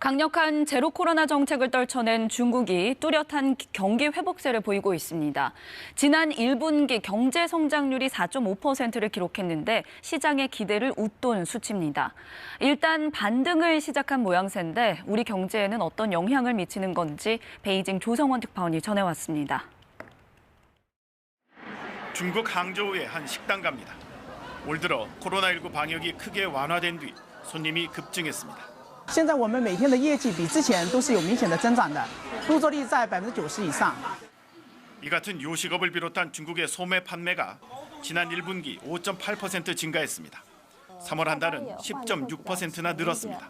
강력한 제로 코로나 정책을 떨쳐낸 중국이 뚜렷한 경기 회복세를 보이고 있습니다. 지난 1분기 경제 성장률이 4.5%를 기록했는데 시장의 기대를 웃돈 수치입니다. 일단 반등을 시작한 모양새인데 우리 경제에는 어떤 영향을 미치는 건지 베이징 조성원 특파원이 전해왔습니다. 중국 항저우의 한 식당 갑니다. 올 들어 코로나19 방역이 크게 완화된 뒤 손님이 급증했습니다. 现在我们每天的业绩比之前都是有明显的增长的，入座率在百分之九十以上。 이 같은 요식업을 비롯한 중국의 소매 판매가 지난 1분기 5.8% 증가했습니다. 3월 한 달은 10.6%나 늘었습니다.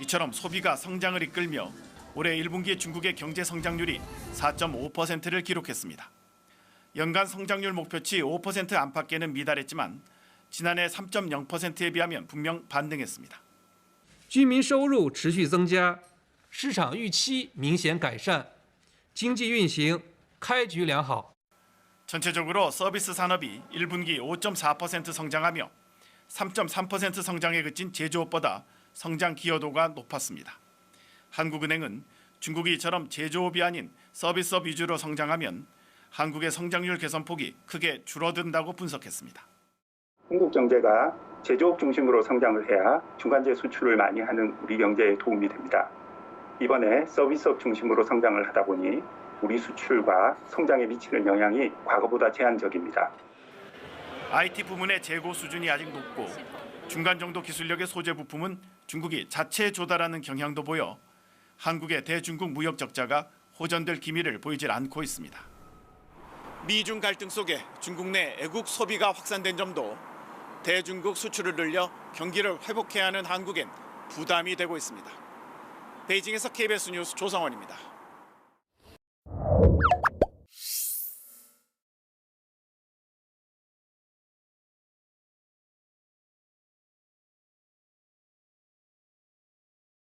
이처럼 소비가 성장을 이끌며 올해 1분기 중국의 경제 성장률이 4.5%를 기록했습니다. 연간 성장률 목표치 5% 안팎에는 미달했지만 지난해 3.0%에 비하면 분명 반등했습니다. 居民收入持续增加，市场预期明显改善，经济运行开局良好。 전체적으로 서비스 산업이 1분기 5.4% 성장하며 3.3% 성장에 그친 제조업보다 성장 기여도가 높았습니다. 한국은행은 중국이 이처럼 제조업이 아닌 서비스업 위주로 성장하면 한국의 성장률 개선폭이 크게 줄어든다고 분석했습니다. 한국 경제가 제조업 중심으로 성장을 해야 중간재 수출을 많이 하는 우리 경제에 도움이 됩니다. 이번에 서비스업 중심으로 성장을 하다 보니 우리 수출과 성장에 미치는 영향이 과거보다 제한적입니다. IT 부문의 재고 수준이 아직 높고 중간 정도 기술력의 소재 부품은 중국이 자체 조달하는 경향도 보여 한국의 대중국 무역 적자가 호전될 기미를 보이질 않고 있습니다. 미중 갈등 속에 중국 내 애국 소비가 확산된 점도 대중국 수출을 늘려 경기를 회복해야 하는 한국엔 부담이 되고 있습니다. 베이징에서 KBS 뉴스 조성원입니다.